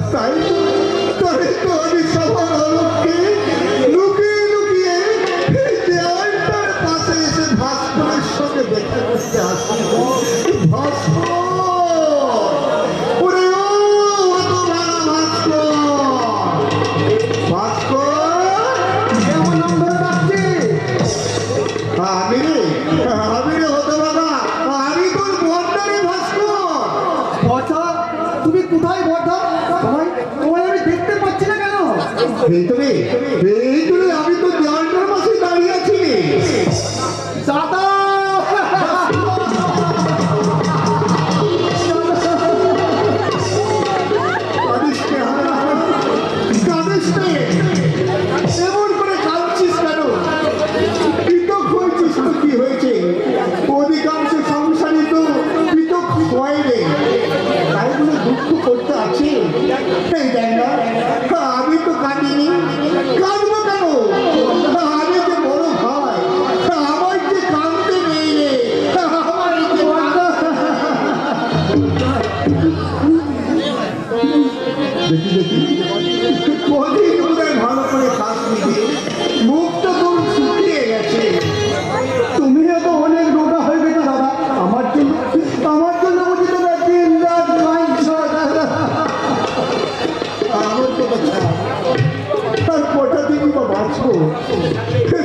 রাস্তায় তবে তো আমি সফল হলাম থাকবে তাই দুঃখ করতে আছে। তাই তাই না। হ্যাঁ, আমি তো কাঁদিনি। কাঁদবো কেন? হ্যাঁ, আমি যে বড় ভাই। হ্যাঁ, আমার যে কাঁদতে নেই রে। আমার দেখি দেখি। কদিন ভালো করে কাজ নিবি Amém.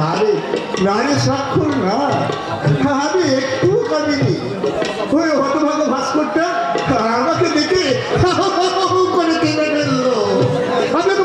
নারী নারী স্বাক্ষর না আমি একটু কাঁদিনি ওই হতভাগ ভাস্করটা আমাকে দেখে করে দিলে ফেলল। আমি তো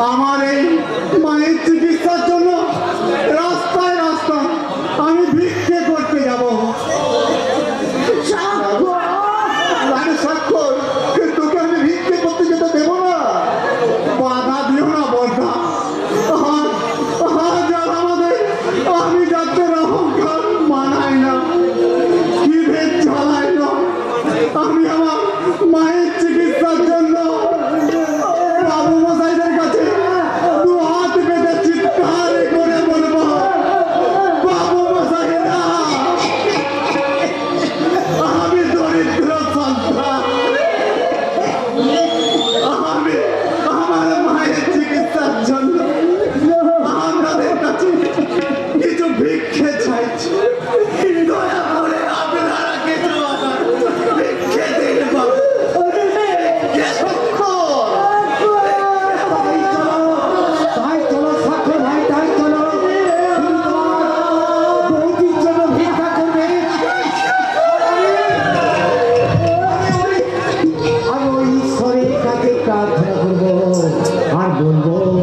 Vamos Gol.